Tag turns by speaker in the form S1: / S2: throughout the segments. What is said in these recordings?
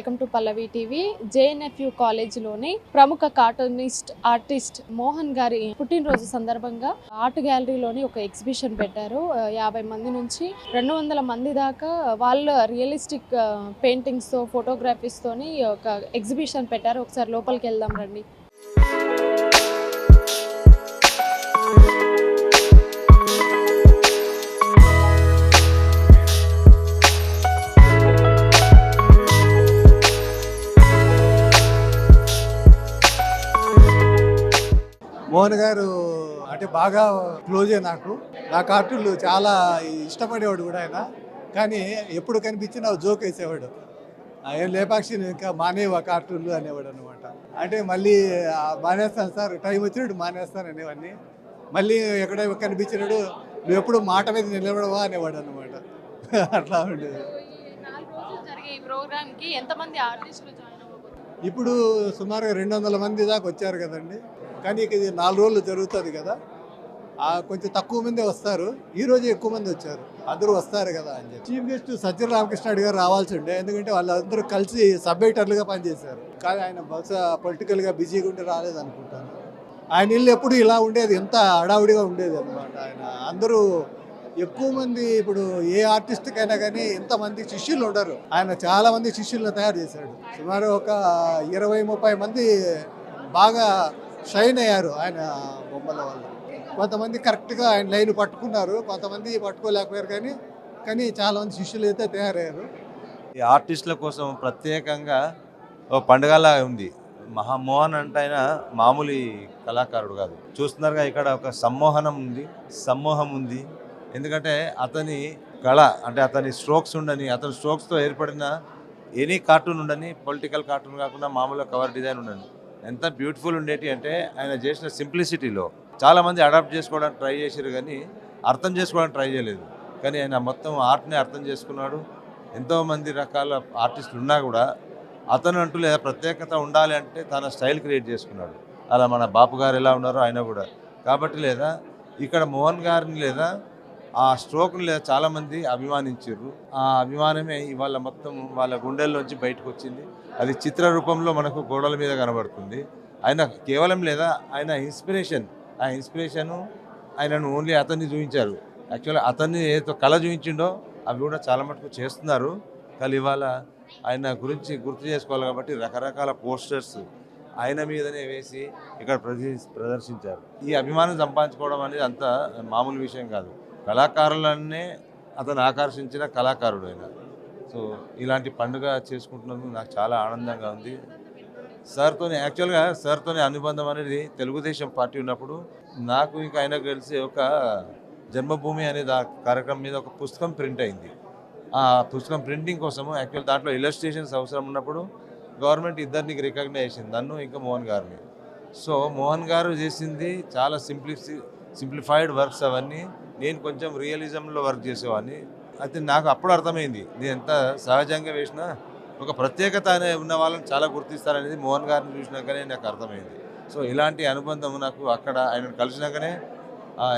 S1: Welcome to Pallavi TV. JNFU కాలేజీలోని ప్రముఖ cartoonist artist Mohan గారి పుట్టినరోజు సందర్భంగా ఆర్ట్ గ్యాలరీలోని ఒక ఎగ్జిబిషన్ పెట్టారు. యాభై మంది నుంచి రెండు వందల మంది దాకా వాళ్ళ రియలిస్టిక్ పెయింటింగ్స్తో ఫోటోగ్రఫీస్తోని ఒక ఎగ్జిబిషన్ పెట్టారు. ఒకసారి లోపలికి వెళ్దాం రండి.
S2: మోహన్ గారు అంటే బాగా క్లోజే నాకు. నా కార్టూన్లు చాలా ఇష్టపడేవాడు కూడా ఆయన. కానీ ఎప్పుడు కనిపించినా జోక్ వేసేవాడు. ఏం లేపాక్షి నువ్వు ఇంకా మానేవా కార్టూన్లు అనేవాడు అనమాట అంటే మళ్ళీ మానేస్తాను సార్ టైం వచ్చినట్టు మానేస్తాను అనేవాడిని. మళ్ళీ ఎక్కడ కనిపించినాడు నువ్వు ఎప్పుడు మాట మీద నిలబడవా? అనేవాడు అనమాట అట్లా ఉండేది.
S1: ఎంతమంది
S2: ఇప్పుడు సుమారుగా రెండు వందల మంది దాకా వచ్చారు కదండి. కానీ ఇది నాలుగు రోజులు జరుగుతుంది కదా. కొంచెం తక్కువ మంది వస్తారు. ఈ రోజు ఎక్కువ మంది వచ్చారు. అందరూ వస్తారు కదా అని చెప్పి. చీఫ్ గెస్ట్ సత్య రామకృష్ణాడు గారు రావాల్సి ఉండే ఎందుకంటే వాళ్ళందరూ కలిసి సబ్ ఎడిటర్లుగా పనిచేశారు. కానీ ఆయన బహుశా పొలిటికల్గా బిజీగా ఉండి రాలేదనుకుంటాను ఆయన ఇల్లు ఎప్పుడు ఇలా ఉండేది ఎంత హడావుడిగా ఉండేది అనమాట ఆయన. అందరూ ఎక్కువ మంది ఇప్పుడు ఏ ఆర్టిస్ట్కైనా కానీ ఎంతమంది శిష్యులు ఉండరు. ఆయన చాలా మంది శిష్యులను తయారు చేశాడు. సుమారు ఒక ఇరవై ముప్పై మంది బాగా షైన్ అయ్యారు ఆయన బొమ్మల వల్ల. కొంతమంది కరెక్ట్గా ఆయన లైన్ పట్టుకున్నారు కొంతమంది పట్టుకోలేకపోయారు కానీ కానీ చాలా మంది శిష్యులు అయితే తయారయ్యారు.
S3: ఈ ఆర్టిస్టుల కోసం ప్రత్యేకంగా ఓ పండుగలా ఉంది. మహామోహన్ అంటే ఆయన మామూలు కళాకారుడు కాదు. చూస్తున్నారుగా ఇక్కడ ఒక సమ్మోహనం ఉంది సమ్మోహం ఉంది. ఎందుకంటే అతని కళ అంటే అతని స్ట్రోక్స్ ఉండని అతని స్ట్రోక్స్తో ఏర్పడిన ఎనీ కార్టూన్ ఉండని పొలిటికల్ కార్టూన్ కాకుండా మామూలుగా కవర్ డిజైన్ ఉండని. ఎంత బ్యూటిఫుల్ ఉండేటి అంటే ఆయన చేసిన సింప్లిసిటీలో చాలామంది అడాప్ట్ చేసుకోవడానికి ట్రై చేశారు కానీ అర్థం చేసుకోవడానికి ట్రై చేయలేదు. కానీ ఆయన మొత్తం ఆర్ట్ని అర్థం చేసుకున్నాడు. ఎంతోమంది రకాల ఆర్టిస్టులు ఉన్నా కూడా అతను అంటూ లేదా ప్రత్యేకత ఉండాలి అంటే తన స్టైల్ క్రియేట్ చేసుకున్నాడు. అలా మన బాపు గారు ఎలా ఉన్నారో ఆయన కూడా. కాబట్టి లేదా ఇక్కడ మోహన్ గారిని లేదా ఆ స్ట్రోక్ని లేదా చాలామంది అభిమానించారు ఆ అభిమానమే ఇవాళ మొత్తం వాళ్ళ గుండెల్లోంచి బయటకు వచ్చింది అది చిత్ర రూపంలో మనకు గోడల మీద కనబడుతుంది. ఆయన కేవలం లేదా ఆయన ఇన్స్పిరేషన్ ఆ ఇన్స్పిరేషను ఆయనను ఓన్లీ అతన్ని చూపించారు. యాక్చువల్గా అతన్ని ఏదో కళ చూపించిండో అవి కూడా చాలా మటుకు చేస్తున్నారు. కానీ ఇవాళ ఆయన గురించి గుర్తు చేసుకోవాలి కాబట్టి రకరకాల పోస్టర్స్ ఆయన మీదనే వేసి ఇక్కడ ప్రదర్శి ప్రదర్శించారు. ఈ అభిమానం సంపాదించుకోవడం అనేది అంత మామూలు విషయం కాదు. కళాకారులనే అతను ఆకర్షించిన కళాకారుడు ఆయన సో ఇలాంటి పండుగ చేసుకుంటున్నందుకు నాకు చాలా ఆనందంగా ఉంది. సార్తో యాక్చువల్గా సార్తో అనుబంధం అనేది తెలుగుదేశం పార్టీ ఉన్నప్పుడు నాకు ఇంకా ఆయన కలిసి ఒక జన్మభూమి అనే దా కార్యక్రమం మీద ఒక పుస్తకం ప్రింట్ అయింది. ఆ పుస్తకం ప్రింటింగ్ కోసము యాక్చువల్ దాంట్లో ఇలస్ట్రేషన్స్ అవసరం ఉన్నప్పుడు గవర్నమెంట్ ఇద్దరిని రికగ్నైజ్ చేసింది నన్ను ఇంకా మోహన్ గారిని. సో మోహన్ గారు చేసింది చాలా సింప్లి సింప్లిఫైడ్ వర్క్స్ అవన్నీ. నేను కొంచెం రియలిజంలో వర్క్ చేసేవాడిని. అయితే నాకు అప్పుడు అర్థమైంది నేను ఎంత సహజంగా వేసినా ఒక ప్రత్యేకత అనే ఉన్న వాళ్ళని చాలా గుర్తిస్తారనేది మోహన్ గారిని చూసినాకనే నాకు అర్థమైంది. సో ఇలాంటి అనుబంధం నాకు అక్కడ ఆయన కలిసినాకనే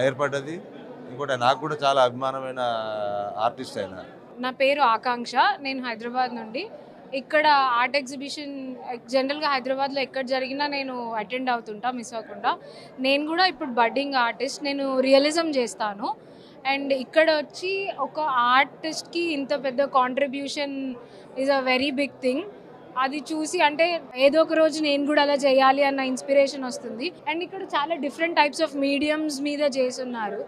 S3: ఏర్పడ్డది. ఇంకోటి నాకు కూడా చాలా అభిమానమైన ఆర్టిస్ట్ ఆయన.
S4: నా పేరు ఆకాంక్ష. నేను హైదరాబాద్ నుండి ఇక్కడ ఆర్ట్ ఎగ్జిబిషన్ జనరల్గా హైదరాబాద్లో ఎక్కడ జరిగినా నేను అటెండ్ అవుతుంటా మిస్ అవ్వకుండా. నేను కూడా ఇప్పుడు బడ్డింగ్ ఆర్టిస్ట్ నేను రియలిజం చేస్తాను. అండ్ ఇక్కడ వచ్చి ఒక ఆర్టిస్ట్కి ఇంత పెద్ద contribution is a very big thing అది చూసి అంటే ఏదో ఒక రోజు నేను కూడా అలా చేయాలి అన్న ఇన్స్పిరేషన్ వస్తుంది. అండ్ ఇక్కడ చాలా డిఫరెంట్ టైప్స్ ఆఫ్ మీడియమ్స్ మీద చేస్తున్నారు.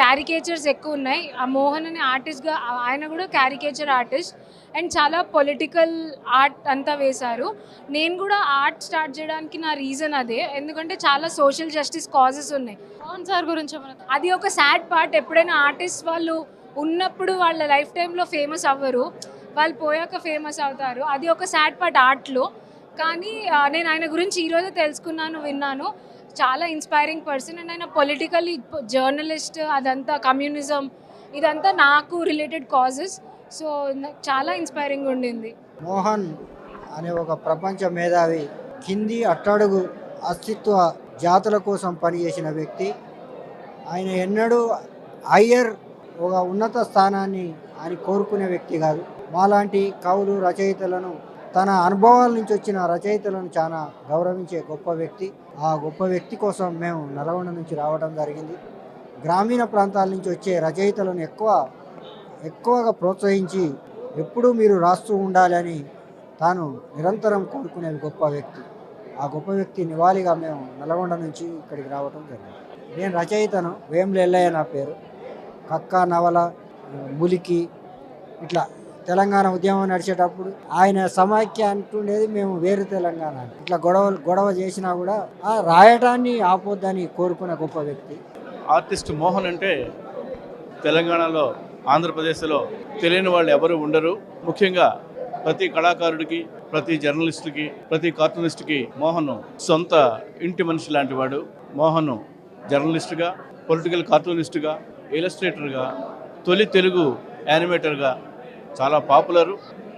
S4: క్యారికేచర్స్ ఎక్కువ ఉన్నాయి. ఆ మోహన్ అనే ఆర్టిస్ట్గా ఆయన కూడా క్యారికేచర్ ఆర్టిస్ట్ అండ్ చాలా పొలిటికల్ ఆర్ట్ అంతా వేశారు. నేను కూడా ఆర్ట్ స్టార్ట్ చేయడానికి నా రీజన్ అదే. ఎందుకంటే చాలా సోషల్ జస్టిస్ కాజెస్ ఉన్నాయి.
S1: మోహన్ సార్ గురించి
S4: అది ఒక సాడ్ పార్ట్ ఎప్పుడైనా ఆర్టిస్ట్ వాళ్ళు ఉన్నప్పుడు వాళ్ళ లైఫ్ టైంలో ఫేమస్ అవ్వరు. వాళ్ళు పోయాక ఫేమస్ అవుతారు. అది ఒక సాడ్ పార్ట్ ఆర్ట్లో. కానీ నేను ఆయన గురించి ఈరోజు తెలుసుకున్నాను విన్నాను. చాలా ఇన్స్పైరింగ్ పర్సన్ అండ్ ఆయన పొలిటికల్ జర్నలిస్ట్ అదంతా కమ్యూనిజం ఇదంతా నాకు రిలేటెడ్ కాజెస్ సో నాకు చాలా ఇన్స్పైరింగ్ ఉండింది.
S5: మోహన్ అనే ఒక ప్రపంచ మేధావి కింది అట్టడుగు అస్తిత్వ జాతుల కోసం పనిచేసిన వ్యక్తి. ఆయన ఎన్నడూ హయ్యర్ ఒక ఉన్నత స్థానాన్ని ఆయన కోరుకునే వ్యక్తి కాదు. మాలాంటి కవులు రచయితలను తన అనుభవాల నుంచి వచ్చిన రచయితలను చాలా గౌరవించే గొప్ప వ్యక్తి. ఆ గొప్ప వ్యక్తి కోసం మేము నల్గొండ నుంచి రావడం జరిగింది. గ్రామీణ ప్రాంతాల నుంచి వచ్చే రచయితలను ఎక్కువ ఎక్కువగా ప్రోత్సహించి ఎప్పుడూ మీరు రాస్తూ ఉండాలని తాను నిరంతరం కోరుకునే గొప్ప వ్యక్తి. ఆ గొప్ప వ్యక్తి నివాళిగా మేము నల్గొండ నుంచి ఇక్కడికి రావడం జరిగింది. నేను రచయితను వేములెల్లయ్య నా పేరు. కక్క నవల ములికి ఇట్లా తెలంగాణ ఉద్యమం నడిచేటప్పుడు ఆయన సమాఖ్య అంటుండేది మేము వేరు తెలంగాణ ఇట్లా గొడవలు గొడవ చేసినా కూడా ఆ రాయటాన్ని ఆపొద్దని కోరుకున్న గొప్ప వ్యక్తి.
S6: ఆర్టిస్ట్ మోహన్ అంటే తెలంగాణలో ఆంధ్రప్రదేశ్లో తెలియని వాళ్ళు ఎవరు ఉండరు. ముఖ్యంగా ప్రతి కళాకారుడికి ప్రతి జర్నలిస్టుకి ప్రతి కార్టూనిస్ట్కి మోహన్ సొంత ఇంటి మనిషి లాంటి వాడు మోహన్ జర్నలిస్టుగా పొలిటికల్ కార్టూనిస్టుగా ఇలస్ట్రేటర్గా తొలి తెలుగు యానిమేటర్గా చాలా పాపులరు.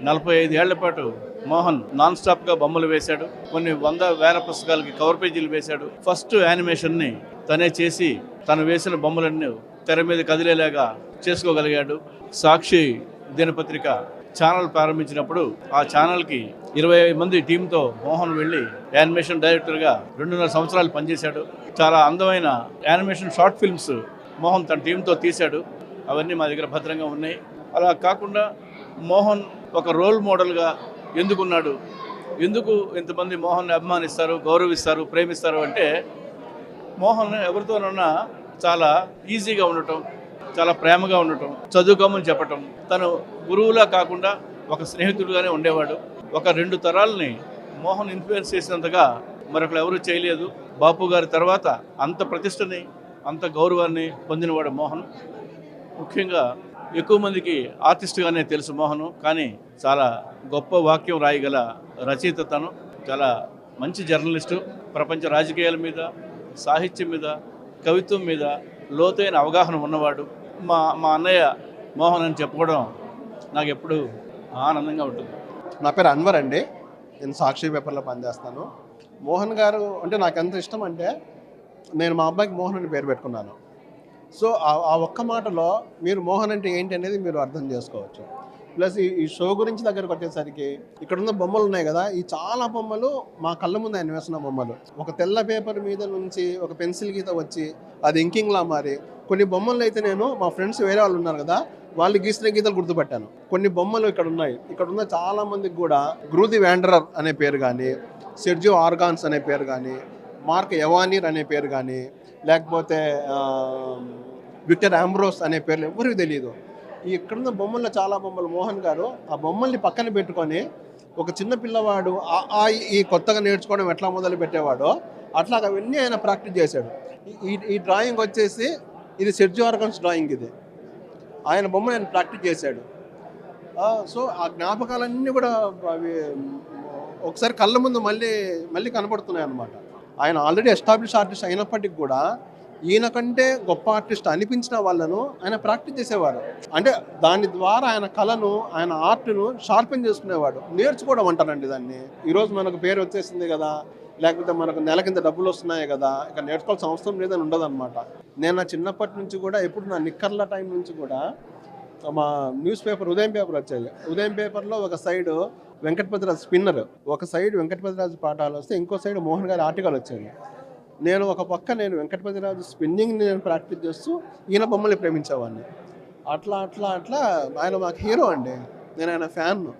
S6: నలభై ఐదు ఏళ్ళ పాటు మోహన్ నాన్ స్టాప్గా బొమ్మలు వేశాడు. కొన్ని వంద వేల పుస్తకాలకి కవర్ పేజీలు వేశాడు. ఫస్ట్ యానిమేషన్ని తనే చేసి తను వేసిన బొమ్మలన్నీ తెర మీద కదిలేలాగా చేసుకోగలిగాడు. సాక్షి దినపత్రిక ఛానల్ ప్రారంభించినప్పుడు ఆ ఛానల్కి ఇరవై మంది టీంతో మోహన్ వెళ్ళి యానిమేషన్ డైరెక్టర్గా రెండున్నర సంవత్సరాలు పనిచేశాడు. చాలా అందమైన యానిమేషన్ షార్ట్ ఫిల్మ్స్ మోహన్ తన టీంతో తీశాడు. అవన్నీ మా దగ్గర భద్రంగా ఉన్నాయి. అలా కాకుండా మోహన్ ఒక రోల్ మోడల్గా ఎందుకున్నాడు? ఎందుకు ఇంతమంది మోహన్ని అభిమానిస్తారు గౌరవిస్తారు ప్రేమిస్తారు అంటే మోహన్ ఎవరితోనన్నా చాలా ఈజీగా ఉండటం చాలా ప్రేమగా ఉండటం చదువుకోమని చెప్పటం. తను గురువులా కాకుండా ఒక స్నేహితుడుగానే ఉండేవాడు. ఒక రెండు తరాలని మోహన్ ఇన్ఫ్లుయెన్స్ చేసినంతగా మరొకరు ఎవరూ చేయలేదు. బాపు గారి తర్వాత అంత ప్రతిష్టని అంత గౌరవాన్ని పొందినవాడు మోహన్. ముఖ్యంగా ఎక్కువ మందికి ఆర్టిస్ట్గానే తెలుసు మోహను కానీ చాలా గొప్ప వాక్యం రాయగల రచయిత తను. చాలా మంచి జర్నలిస్టు. ప్రపంచ రాజకీయాల మీద సాహిత్యం మీద కవిత్వం మీద లోతైన అవగాహన ఉన్నవాడు. మా మా అన్నయ్య మోహన్ అని చెప్పుకోవడం నాకు ఎప్పుడు ఆనందంగా ఉంటుంది.
S7: నా పేరు అన్వర్ అండి. నేను సాక్షి పేపర్లో పనిచేస్తాను. మోహన్ గారు అంటే నాకు ఎంత ఇష్టం అంటే నేను మా అబ్బాయికి మోహన్ అని పేరు పెట్టుకున్నాను. సో ఆ- ఒక్క మాటలో మీరు మోహన్ అంటే ఏంటి అనేది మీరు అర్థం చేసుకోవచ్చు. ప్లస్ ఈ షో గురించి దగ్గరకు వచ్చేసరికి ఇక్కడ ఉన్న బొమ్మలు ఉన్నాయి కదా ఈ చాలా బొమ్మలు మా కళ్ళ ముందు ఆయన వేసిన బొమ్మలు. ఒక తెల్ల పేపర్ మీద నుంచి ఒక పెన్సిల్ గీత వచ్చి అది ఇంకింగ్లా మారి కొన్ని బొమ్మలు అయితే నేను మా ఫ్రెండ్స్ వేరే వాళ్ళు ఉన్నారు కదా వాళ్ళు గీసిన గీతలు గుర్తుపెట్టాను. కొన్ని బొమ్మలు ఇక్కడ ఉన్నాయి. ఇక్కడ ఉన్న చాలా మందికి కూడా గ్రూది వ్యాండరర్ అనే పేరు కానీ సెర్జియో ఆర్గాన్స్ అనే పేరు కానీ మార్క్ ఎవానీర్ అనే పేరు కానీ లేకపోతే విక్టర్ ఆంబ్రోస్ అనే పేర్లు ఎవరికి తెలియదు ఈ ఇక్కడున్న బొమ్మల్లో చాలా బొమ్మలు. మోహన్ గారు ఆ బొమ్మల్ని పక్కన పెట్టుకొని ఒక చిన్న పిల్లవాడు ఆ ఆ ఈ- కొత్తగా నేర్చుకోవడం ఎట్లా మొదలు పెట్టేవాడో అట్లా అవన్నీ ఆయన ప్రాక్టీస్ చేశాడు. ఈ- ఈ డ్రాయింగ్ వచ్చేసి ఇది సెర్జియో ఆర్గాన్స్ డ్రాయింగ్ ఇది. ఆయన బొమ్మను ఆయన ప్రాక్టీస్ చేశాడు. సో ఆ జ్ఞాపకాలన్నీ కూడా అవి ఒకసారి కళ్ళ ముందు మళ్ళీ మళ్ళీ కనపడుతున్నాయి అన్నమాట ఆయన ఆల్రెడీ ఎస్టాబ్లిష్ ఆర్టిస్ట్ అయినప్పటికి కూడా ఈయన కంటే గొప్ప ఆర్టిస్ట్ అనిపించిన వాళ్ళను ఆయన ప్రాక్టీస్ చేసేవారు. అంటే దాని ద్వారా ఆయన కళను ఆయన ఆర్ట్ను షార్పెన్ చేసుకునేవాడు. నేర్చుకోవడం అంటారండి దాన్ని. ఈరోజు మనకు పేరు వచ్చేసింది కదా లేకపోతే మనకు నెల కింద డబ్బులు వస్తున్నాయి కదా ఇక నేర్చుకోవాల్సిన అవసరం లేదని ఉండదన్నమాట. నేను నా చిన్నప్పటి నుంచి కూడా ఎప్పుడు నా నిక్కర్ల టైం నుంచి కూడా మా న్యూస్ పేపర్ ఉదయం పేపర్ వచ్చేది. ఉదయం పేపర్లో ఒక సైడు వెంకటపతిరాజు స్పిన్నర్. ఒక సైడ్ వెంకటపతిరాజు పాఠాలు వస్తే ఇంకో సైడ్ మోహన్ గారి ఆర్టికల్ వచ్చేది. నేను ఒక పక్క నేను వెంకటపతిరాజు స్పిన్నింగ్ని నేను ప్రాక్టీస్ చేస్తూ ఈయన బొమ్మల్ని ప్రేమించేవాడిని. అట్లా అట్లా అట్లా ఆయన మాకు హీరో అండి. నేను ఆయన
S8: ఫ్యాన్ను.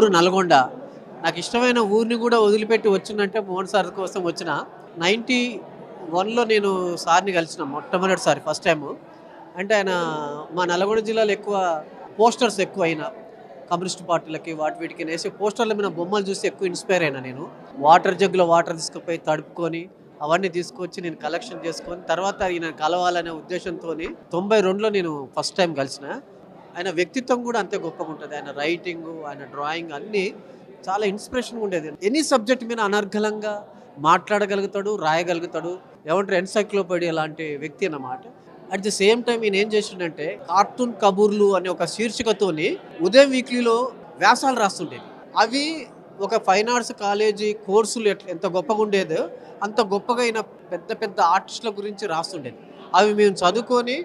S8: ఊరు నల్గొండ. నాకు ఇష్టమైన ఊరిని కూడా వదిలిపెట్టి వచ్చిందంటే మోహన్ సార్ కోసం వచ్చిన నైంటీ వన్లో నేను సార్ని కలిసిన మొట్టమొదటిసారి ఫస్ట్ టైము. అంటే ఆయన మా నల్గొండ జిల్లాలో ఎక్కువ పోస్టర్స్ ఎక్కువ అయినా కమ్యూనిస్ట్ పార్టీలకి వాటి వీటికి వేసి పోస్టర్ల మీద బొమ్మలు చూసి ఎక్కువ ఇన్స్పైర్ అయినా నేను. వాటర్ జగ్గులో వాటర్ తీసుకుపోయి తడుపుకొని అవన్నీ తీసుకొచ్చి నేను కలెక్షన్ చేసుకొని తర్వాత ఈయన కలవాలనే ఉద్దేశంతో తొంభై రెండులో నేను ఫస్ట్ టైం కలిసిన. ఆయన వ్యక్తిత్వం కూడా అంతే గొప్పగా ఉంటుంది ఆయన రైటింగ్ ఆయన డ్రాయింగ్ అన్నీ చాలా ఇన్స్పిరేషన్ ఉండేది. ఎనీ సబ్జెక్ట్ మీద అనర్గళంగా మాట్లాడగలుగుతాడు రాయగలుగుతాడు. ఏమంటారు ఎన్సైక్లోపీడియా లాంటి వ్యక్తి అన్నమాట. అట్ ది సేమ్ టైం ఈయన ఏం చేసిండంటే కార్టూన్ కబూర్లు అనే ఒక శీర్షికతోని ఉదయం వీక్లీలో వ్యాసాలు రాస్తుండేది. అవి ఒక ఫైన్ ఆర్ట్స్ కాలేజీ కోర్సులు ఎట్లా ఎంత గొప్పగా ఉండేదో అంత గొప్పగా అయిన పెద్ద పెద్ద ఆర్టిస్టుల గురించి రాస్తుండేది. అవి మేము చదువుకొని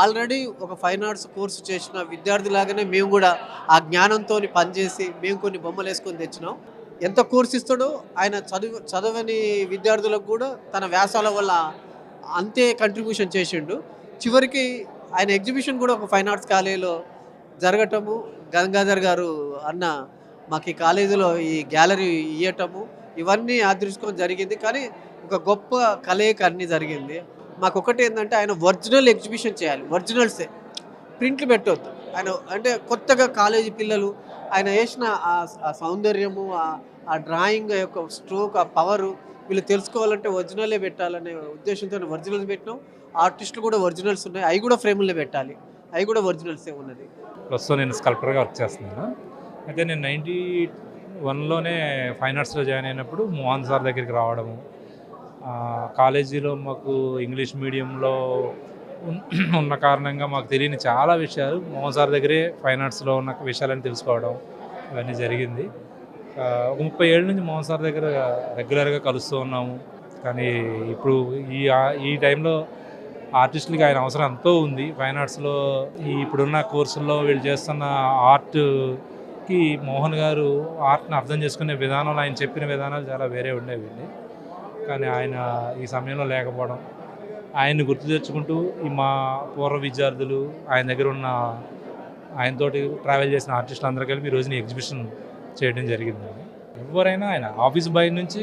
S8: ఆల్రెడీ ఒక ఫైన్ ఆర్ట్స్ కోర్సు చేసిన విద్యార్థిలాగానే మేము కూడా ఆ జ్ఞానంతో పనిచేసి మేము కొన్ని బొమ్మలు వేసుకొని తెచ్చినాం. ఎంత కోర్సు ఇస్తాడో ఆయన చదువు చదవని విద్యార్థులకు కూడా తన వ్యాసాల వల్ల అంతే కంట్రిబ్యూషన్ చేసిండు. చివరికి ఆయన ఎగ్జిబిషన్ కూడా ఒక ఫైన్ ఆర్ట్స్ కాలేజీలో జరగటము గంగాధర్ గారు అన్న మాకు ఈ కాలేజీలో ఈ గ్యాలరీ ఇవ్వటము ఇవన్నీ ఆదరించుకొని జరిగింది. కానీ ఒక గొప్ప కలయిక అన్నీ జరిగింది. మాకు ఒకటి ఏంటంటే ఆయన ఒరిజినల్ ఎగ్జిబిషన్ చేయాలి ఒరిజినల్సే. ప్రింట్లు పెట్టవద్దు ఆయన అంటే కొత్తగా కాలేజీ పిల్లలు ఆయన వేసిన ఆ- సౌందర్యము ఆ- ఆ డ్రాయింగ్ యొక్క స్ట్రోక్ ఆ పవరు వీళ్ళు తెలుసుకోవాలంటే ఒరిజినలే పెట్టాలనే ఉద్దేశంతో ఒరిజినల్స్ పెట్టినాం. ఆర్టిస్టులు కూడా ఒరిజినల్స్ ఉన్నాయి. అవి కూడా ఫ్రేముల్లో పెట్టాలి. అవి కూడా ఒరిజినల్సే ఉన్నది.
S9: ప్రస్తుతం నేను స్కల్ప్టర్గా వర్క్ చేస్తున్నాను. అయితే నేను నైంటీ వన్లోనే ఫైన్ ఆర్ట్స్లో జాయిన్ అయినప్పుడు మోహన్ సార్ దగ్గరికి రావడము కాలేజీలో మాకు ఇంగ్లీష్ మీడియంలో ఉన్న కారణంగా మాకు తెలియని చాలా విషయాలు. మోహన్ సార్ దగ్గరే ఫైన్ ఆర్ట్స్లో ఉన్న విషయాలని తెలుసుకోవడం ఇవన్నీ జరిగింది. ఒక ముప్పై ఏళ్ళ నుంచి మోహన్ సార్ దగ్గర రెగ్యులర్గా కలుస్తూ ఉన్నాము. కానీ ఇప్పుడు ఈ ఈ టైంలో ఆర్టిస్టులకి ఆయన అవసరం ఎంతో ఉంది. ఫైన్ ఆర్ట్స్లో ఈ ఇప్పుడున్న కోర్సుల్లో వీళ్ళు చేస్తున్న ఆర్ట్కి మోహన్ గారు ఆర్ట్ని అర్థం చేసుకునే విధానంలో ఆయన చెప్పిన విధానాలు చాలా వేరే ఉండేవి కానీ ఆయన ఈ సమయంలో లేకపోవడం. ఆయన్ని గుర్తు తెచ్చుకుంటూ ఈ మా పూర్వ విద్యార్థులు ఆయన దగ్గర ఉన్న ఆయనతోటి ట్రావెల్ చేసిన ఆర్టిస్టులు అందరూ కలిపి ఈ రోజున ఎగ్జిబిషన్ చేయడం జరిగిందండి ఎవరైనా ఆయన ఆఫీస్ బయట నుంచి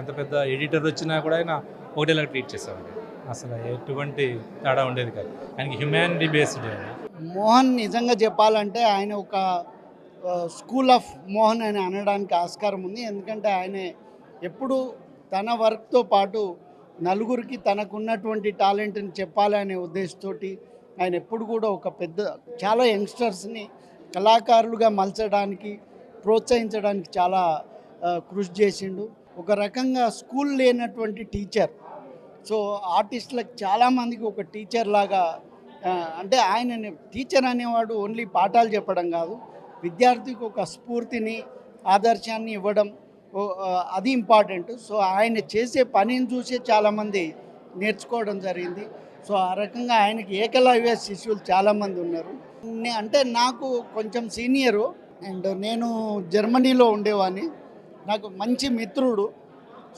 S9: ఎంత పెద్ద ఎడిటర్ వచ్చినా కూడా ఆయన ఒకటేలా ట్రీట్ చేసేవాడు. అసలు ఎటువంటి తేడా ఉండేది కాదు. ఆయనకి హ్యుమానిటీ బేస్డ్
S10: మోహన్ నిజంగా చెప్పాలంటే ఆయన ఒక స్కూల్ ఆఫ్ మోహన్ అని అనడానికి ఆస్కారం ఉంది. ఎందుకంటే ఆయన ఎప్పుడు తన వర్క్తో పాటు నలుగురికి తనకున్నటువంటి టాలెంట్ని చెప్పాలనే ఉద్దేశంతోటి ఆయన ఎప్పుడు కూడా ఒక పెద్ద చాలా యంగ్స్టర్స్ని కళాకారులుగా మలచడానికి ప్రోత్సహించడానికి చాలా కృషి చేసిండు. ఒక రకంగా స్కూల్ లేనటువంటి టీచర్. సో ఆర్టిస్టులకు చాలామందికి ఒక టీచర్ లాగా అంటే ఆయన టీచర్ అనేవాడు ఓన్లీ పాఠాలు చెప్పడం కాదు. విద్యార్థికి ఒక స్ఫూర్తిని ఆదర్శాన్ని ఇవ్వడం అది ఇంపార్టెంట్ సో ఆయన చేసే పనిని చూసే చాలామంది నేర్చుకోవడం జరిగింది. సో ఆ రకంగా ఆయనకి ఏకలవ్య శిష్యులు చాలామంది ఉన్నారు. అంటే నాకు కొంచెం సీనియరు అండ్ నేను జర్మనీలో ఉండేవాడిని. నాకు మంచి మిత్రుడు.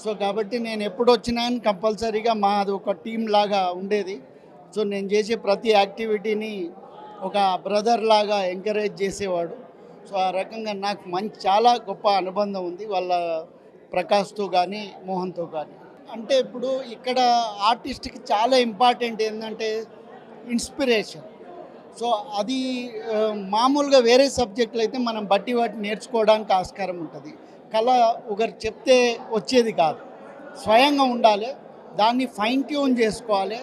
S10: సో కాబట్టి నేను ఎప్పుడు వచ్చినా కంపల్సరీగా మాది ఒక టీం లాగా ఉండేది. సో నేను చేసే ప్రతి యాక్టివిటీని ఒక బ్రదర్ లాగా ఎంకరేజ్ చేసేవాడు. సో ఆ రకంగా నాకు మంచి చాలా గొప్ప అనుబంధం ఉంది వాళ్ళ ప్రకాష్తో కానీ మోహన్తో కానీ అంటే ఇప్పుడు ఇక్కడ ఆర్టిస్ట్కి చాలా ఇంపార్టెంట్ ఏంటంటే ఇన్స్పిరేషన్. సో అది మామూలుగా వేరే సబ్జెక్టులు అయితే మనం బట్టి వాటి నేర్చుకోవడానికి ఆస్కారం ఉంటుంది. కళ ఒకరు చెప్తే వచ్చేది కాదు. స్వయంగా ఉండాలి దాన్ని ఫైన్ ట్యూన్ చేసుకోవాలి.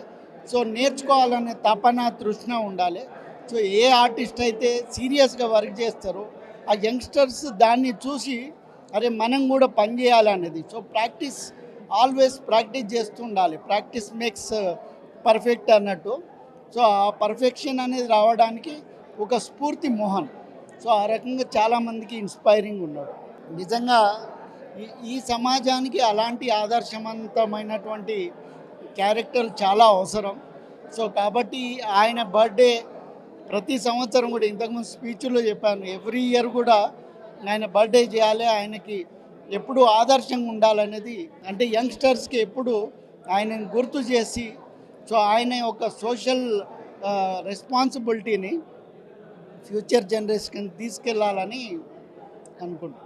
S10: సో నేర్చుకోవాలనే తపన తృష్ణ ఉండాలి. సో ఏ ఆర్టిస్ట్ అయితే సీరియస్గా వర్క్ చేస్తారో ఆ యంగ్స్టర్స్ దాన్ని చూసి అరే మనం కూడా పని చేయాలనేది సో ప్రాక్టీస్ ఆల్వేస్ ప్రాక్టీస్ చేస్తూ ఉండాలి. ప్రాక్టీస్ మేక్స్ పర్ఫెక్ట్ అన్నట్టు. సో ఆ పర్ఫెక్షన్ అనేది రావడానికి ఒక స్ఫూర్తి మోహన్. సో ఆ రకంగా చాలామందికి ఇన్స్పైరింగ్ ఉన్నాడు. నిజంగా ఈ- ఈ సమాజానికి అలాంటి ఆదర్శవంతమైనటువంటి క్యారెక్టర్ చాలా అవసరం. సో కాబట్టి ఆయన బర్త్డే ప్రతి సంవత్సరం కూడా ఇంతకుముందు స్పీచ్లో చెప్పాను ఎవ్రీ ఇయర్ కూడా ఆయన బర్త్డే చేయాలి ఆయనకి ఎప్పుడు ఆదర్శంగా ఉండాలనేది. అంటే యంగ్స్టర్స్కి ఎప్పుడు ఆయనను గుర్తు చేసి సో ఆయన ఒక సోషల్ రెస్పాన్సిబిలిటీని ఫ్యూచర్ జనరేషన్కి తీసుకెళ్ళాలని అనుకుంటున్నాను.